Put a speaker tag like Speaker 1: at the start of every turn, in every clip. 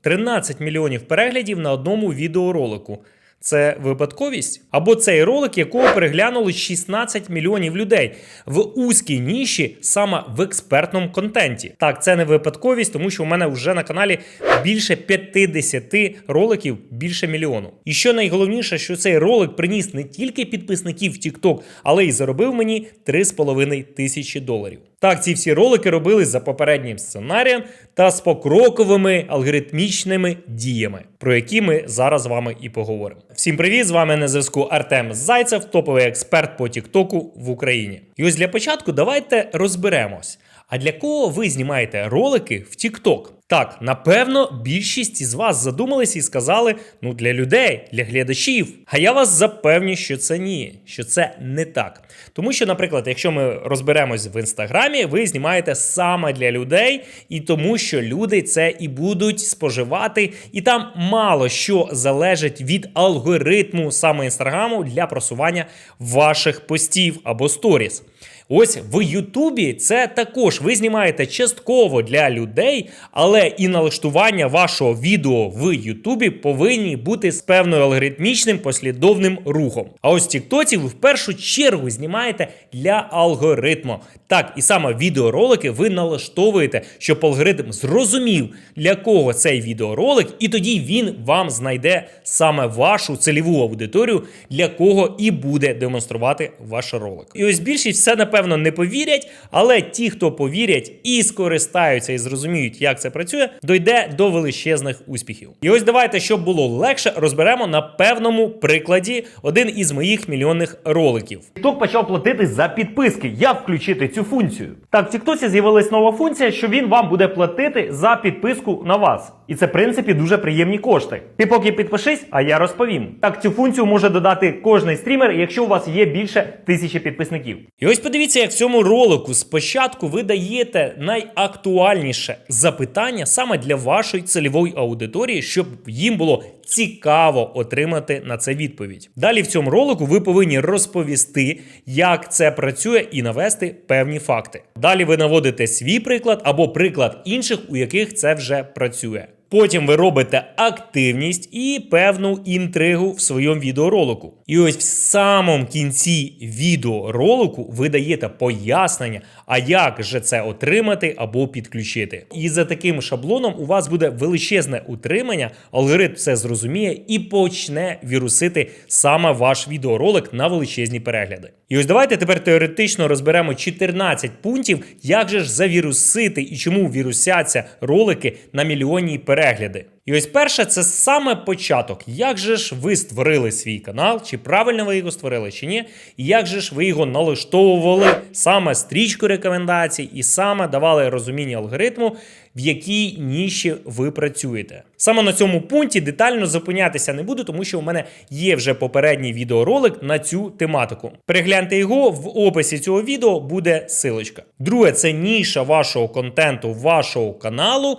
Speaker 1: 13 мільйонів переглядів на одному відеоролику. Це випадковість? Або цей ролик, якого переглянули 16 мільйонів людей в узькій ніші, саме в експертному контенті. Так, це не випадковість, тому що у мене вже на каналі більше 50 роликів, більше мільйону. І що найголовніше, що цей ролик приніс не тільки підписників в TikTok, але й заробив мені 3,5 тисячі доларів. Так, ці всі ролики робили за попереднім сценарієм та з покроковими алгоритмічними діями, про які ми зараз з вами і поговоримо. Всім привіт! З вами на зв'язку Артем Зайцев, топовий експерт по Тіктоку в Україні. І ось для початку давайте розберемось. А для кого ви знімаєте ролики в TikTok? Так, напевно, більшість із вас задумались і сказали: ну для людей, для глядачів. А я вас запевню, що це ні, що це не так. Тому що, наприклад, якщо ми розберемось в інстаграмі, ви знімаєте саме для людей, і тому, що люди це і будуть споживати, і там мало що залежить від алгоритму саме інстаграму для просування ваших постів або сторіс. Ось в Ютубі це також ви знімаєте частково для людей, але і налаштування вашого відео в Ютубі повинні бути з певною алгоритмічним послідовним рухом. А ось Тіктоці ви в першу чергу знімаєте для алгоритму. Так, і саме відеоролики ви налаштовуєте, щоб алгоритм зрозумів, для кого цей відеоролик, і тоді він вам знайде саме вашу цільову аудиторію, для кого і буде демонструвати ваш ролик. І ось більшість все напевно не повірять, але ті, хто повірять і скористаються і зрозуміють, як це працює, дойде до величезних успіхів. І ось давайте, щоб було легше, розберемо на певному прикладі один із моїх мільйонних роликів.
Speaker 2: TikTok почав платити за підписки. Як включити цю функцію? Так, в TikTok з'явилась нова функція, що він вам буде платити за підписку на вас. І це, в принципі, дуже приємні кошти. Ти поки підпишись, а я розповім. Так, цю функцію може додати кожний стрімер, якщо у вас є більше тисячі підписників.
Speaker 1: І ось подивіться, як в цьому ролику спочатку ви даєте найактуальніше запитання саме для вашої цільової аудиторії, щоб їм було цікаво отримати на це відповідь. Далі в цьому ролику ви повинні розповісти, як це працює, і навести певні факти. Далі ви наводите свій приклад або приклад інших, у яких це вже працює. Потім ви робите активність і певну інтригу в своєму відеоролику. І ось в самому кінці відеоролику ви даєте пояснення, а як же це отримати або підключити. І за таким шаблоном у вас буде величезне утримання, алгоритм все зрозуміє і почне вірусити саме ваш відеоролик на величезні перегляди. І ось давайте тепер теоретично розберемо 14 пунктів, як же ж завірусити і чому вірусяться ролики на мільйонні перегляди. І ось перше, це саме початок. Як же ж ви створили свій канал, чи правильно ви його створили, чи ні? І як же ж ви його налаштовували саме стрічку рекомендацій і саме давали розуміння алгоритму, в якій ніші ви працюєте. Саме на цьому пункті детально зупинятися не буду, тому що у мене є вже попередній відеоролик на цю тематику. Перегляньте його в описі цього відео буде силочка. Друге, це ніша вашого контенту, вашого каналу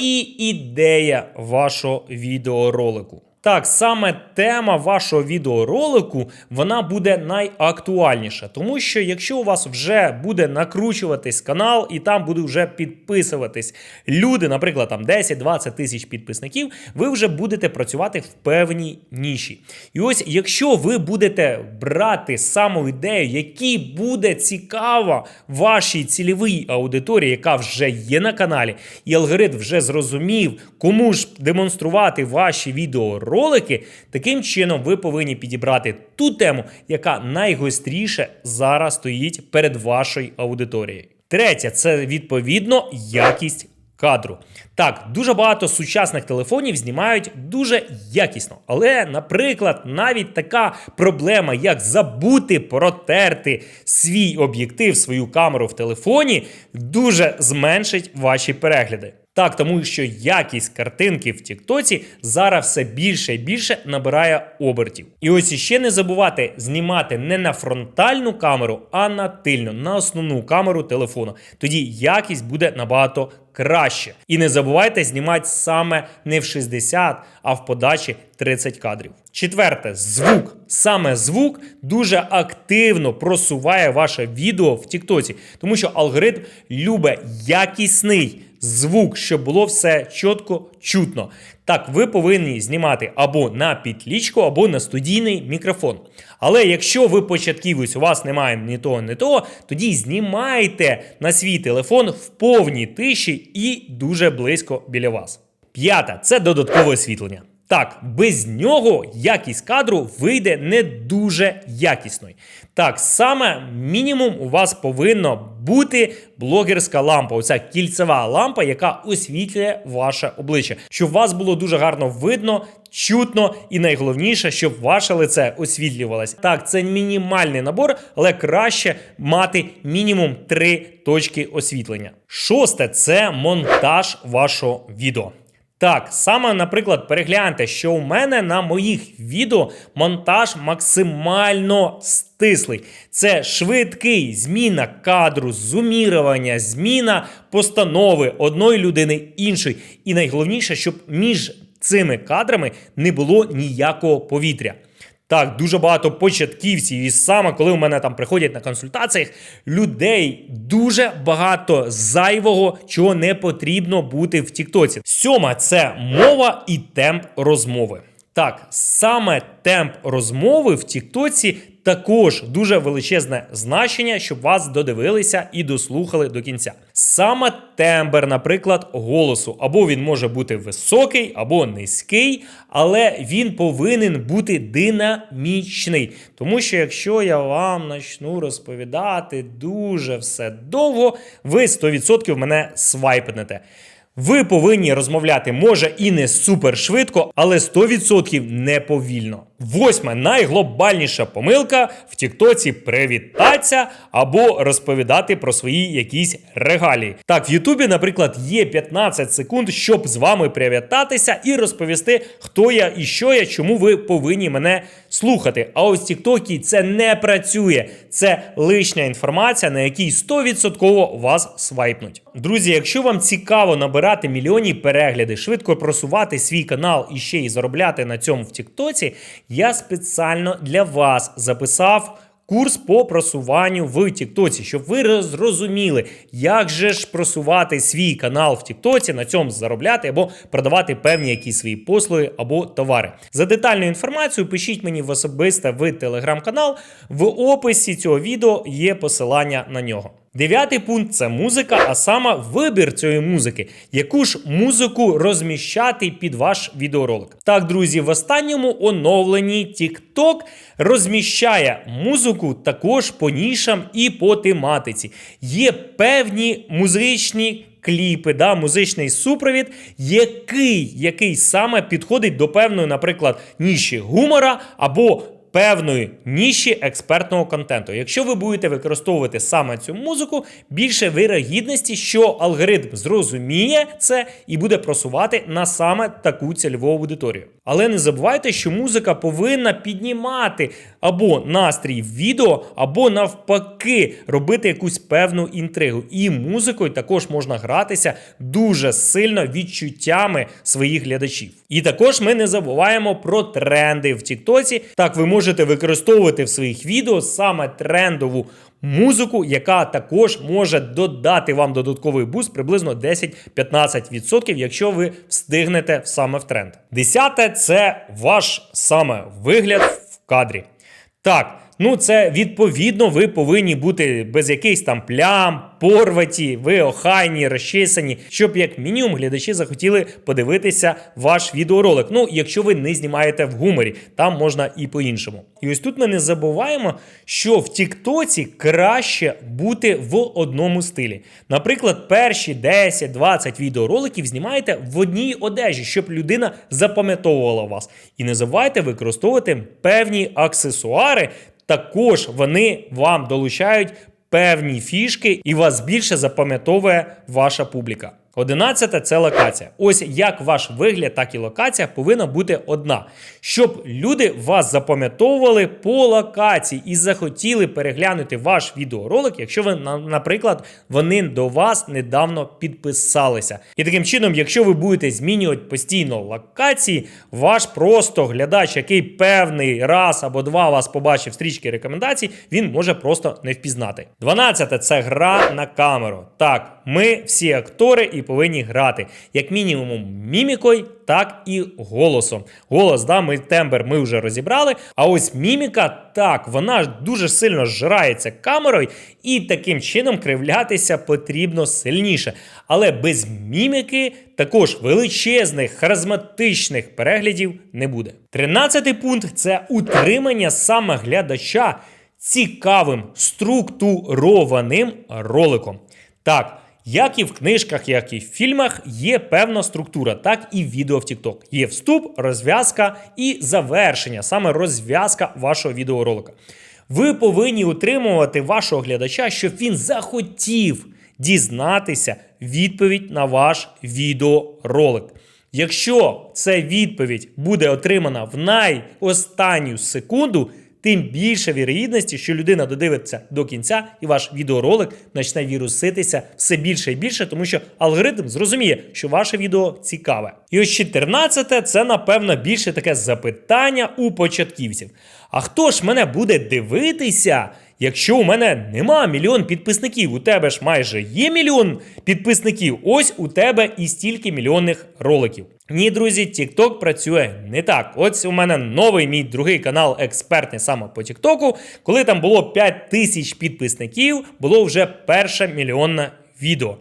Speaker 1: і ідея вашого відеоролику. Так, саме тема вашого відеоролику вона буде найактуальніша, тому що якщо у вас вже буде накручуватись канал і там буде вже підписуватись люди, наприклад, там 10-20 тисяч підписників, ви вже будете працювати в певній ніші. І ось, якщо ви будете брати саму ідею, який буде цікава вашій цільовій аудиторії, яка вже є на каналі, і алгоритм вже зрозумів, кому ж демонструвати ваші відео ролики, таким чином ви повинні підібрати ту тему, яка найгостріше зараз стоїть перед вашою аудиторією. Третє це відповідно якість. Кадру так, дуже багато сучасних телефонів знімають дуже якісно. Але, наприклад, навіть така проблема, як забути протерти свій об'єктив, свою камеру в телефоні, дуже зменшить ваші перегляди. Так, тому що якість картинки в Тіктоці зараз все більше і більше набирає обертів. І ось іще не забувати знімати не на фронтальну камеру, а на тильну, на основну камеру телефону. Тоді якість буде набагато краще. І не забувайте знімати саме не в 60, а в подачі 30 кадрів. Четверте, звук. Саме звук дуже активно просуває ваше відео в Тіктоці, тому що алгоритм любить якісний звук, щоб було все чітко чутно. Так, ви повинні знімати або на підлічку, або на студійний мікрофон. Але якщо ви початківець, у вас немає ні того, ні того, тоді знімайте на свій телефон в повній тиші і дуже близько біля вас. П'ята це додаткове освітлення. Так, без нього якість кадру вийде не дуже якісною. Так, саме мінімум у вас повинна бути блогерська лампа, оця кільцева лампа, яка освітлює ваше обличчя, щоб вас було дуже гарно видно, чутно і найголовніше, щоб ваше лице освітлювалося. Так, це мінімальний набор, але краще мати мінімум три точки освітлення. Шосте це монтаж вашого відео. Так, саме, наприклад, перегляньте, що у мене на моїх відео монтаж максимально стислий. Це швидкий зміна кадру, зумірування, зміна постанови одної людини іншої. І найголовніше, щоб між цими кадрами не було ніякого повітря. Так, дуже багато початківців, і саме коли у мене там приходять на консультаціях, людей дуже багато зайвого, чого не потрібно бути в Тіктоці. Сьома це мова і темп розмови. Так, саме темп розмови в Тіктоці також дуже величезне значення, щоб вас додивилися і дослухали до кінця. Саме тембр, наприклад, голосу, або він може бути високий, або низький, але він повинен бути динамічний. Тому що якщо я вам почну розповідати дуже все довго, ви 100% мене свайпнете. Ви повинні розмовляти може і не супер швидко, але 100% не повільно. Восьма найглобальніша помилка в Тіктоці привітатися або розповідати про свої якісь регалії. Так, в Ютубі, наприклад, є 15 секунд, щоб з вами привітатися і розповісти, хто я і що я, чому ви повинні мене слухати. А ось Тіктокі це не працює. Це лишня інформація, на якій 100% вас свайпнуть. Друзі, якщо вам цікаво набирати мільйонні перегляди, швидко просувати свій канал і ще й заробляти на цьому в Тіктоці, я спеціально для вас записав. Курс по просуванню в Тіктоці, щоб ви зрозуміли, як же ж просувати свій канал в Тіктоці, на цьому заробляти або продавати певні якісь свої послуги або товари. За детальну інформацію пишіть мені в особисте в телеграм-канал. В описі цього відео є посилання на нього. Дев'ятий пункт це музика, а саме вибір цієї музики. Яку ж музику розміщати під ваш відеоролик? Так, друзі, в останньому оновленні TikTok розміщає музику також по нішам і по тематиці. Є певні музичні. Кліпи, да, музичний супровід, який, який саме підходить до певної, наприклад, ніші гумора або певної ніші експертного контенту. Якщо ви будете використовувати саме цю музику, більше вирогідності, що алгоритм зрозуміє це і буде просувати на саме таку цільову аудиторію. Але не забувайте, що музика повинна піднімати або настрій в відео, або навпаки робити якусь певну інтригу. І музикою також можна гратися дуже сильно відчуттями своїх глядачів. І також ми не забуваємо про тренди в Тіктоці. Так, ви можете використовувати в своїх відео саме трендову музику, яка також може додати вам додатковий буст приблизно 10-15%, якщо ви встигнете саме в тренд. Десяте це ваш саме вигляд в кадрі. Так, ну це відповідно, ви повинні бути без якихось там плям, порваті, ви охайні, розчесані, щоб як мінімум глядачі захотіли подивитися ваш відеоролик. Ну, якщо ви не знімаєте в гуморі, там можна і по-іншому. І ось тут ми не забуваємо, що в Тіктоці краще бути в одному стилі. Наприклад, перші 10-20 відеороликів знімаєте в одній одежі, щоб людина запам'ятовувала вас. І не забувайте використовувати певні аксесуари. Також вони вам долучають певні фішки, і вас більше запам'ятовує ваша публіка. Одинадцяте це локація. Ось як ваш вигляд, так і локація повинна бути одна, щоб люди вас запам'ятовували по локації і захотіли переглянути ваш відеоролик, якщо ви, наприклад, вони до вас недавно підписалися. І таким чином, якщо ви будете змінювати постійно локації, ваш просто глядач, який певний раз або два вас побачив стрічки рекомендацій, він може просто не впізнати. Дванадцяте це гра на камеру. Так, ми всі актори і повинні грати як мінімум мімікою, так і голосом. Голос, да, ми тембр ми вже розібрали. А ось міміка, так, вона дуже сильно зжирається камерою, і таким чином кривлятися потрібно сильніше. Але без міміки також величезних харизматичних переглядів не буде. Тринадцятий пункт це утримання саме глядача цікавим структурованим роликом. Так. Як і в книжках, як і в фільмах, є певна структура, так і в відео в TikTok. Є вступ, розв'язка і завершення, саме розв'язка вашого відеоролика. Ви повинні утримувати вашого глядача, щоб він захотів дізнатися відповідь на ваш відеоролик. Якщо ця відповідь буде отримана в найостанню секунду, тим більше вірогідності, що людина додивиться до кінця, і ваш відеоролик почне віруситися все більше і більше, тому що алгоритм зрозуміє, що ваше відео цікаве. І ось 14 це, напевно, більше таке запитання у початківців. А хто ж мене буде дивитися? Якщо у мене нема мільйон підписників, у тебе ж майже є мільйон підписників, ось у тебе і стільки мільйонних роликів. Ні, друзі, TikTok працює не так. Ось у мене новий мій другий канал експертний саме по TikTok. Коли там було 5 тисяч підписників, було вже перше мільйонне відео.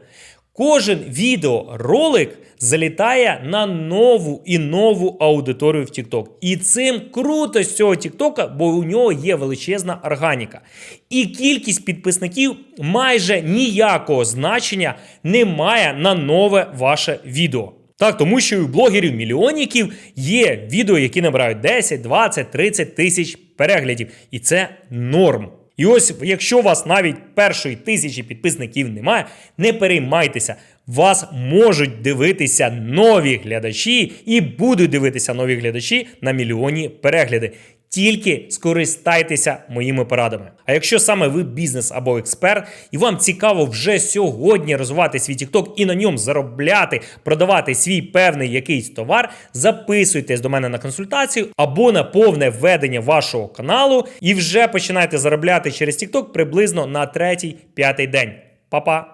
Speaker 1: Кожен відеоролик залітає на нову і нову аудиторію в TikTok. І цим круто з цього TikTok, бо у нього є величезна органіка. І кількість підписників майже ніякого значення не має на нове ваше відео. Так, тому що у блогерів-мільйонників є відео, які набирають 10, 20, 30 тисяч переглядів. І це норм. І ось, якщо у вас навіть першої тисячі підписників немає, не переймайтеся. Вас можуть дивитися нові глядачі і будуть дивитися нові глядачі на мільйонні перегляди. Тільки скористайтеся моїми порадами. А якщо саме ви бізнес або експерт, і вам цікаво вже сьогодні розвивати свій TikTok і на ньому заробляти, продавати свій певний якийсь товар, записуйтесь до мене на консультацію або на повне введення вашого каналу, і вже починайте заробляти через TikTok приблизно на третій-п'ятий день. Па-па!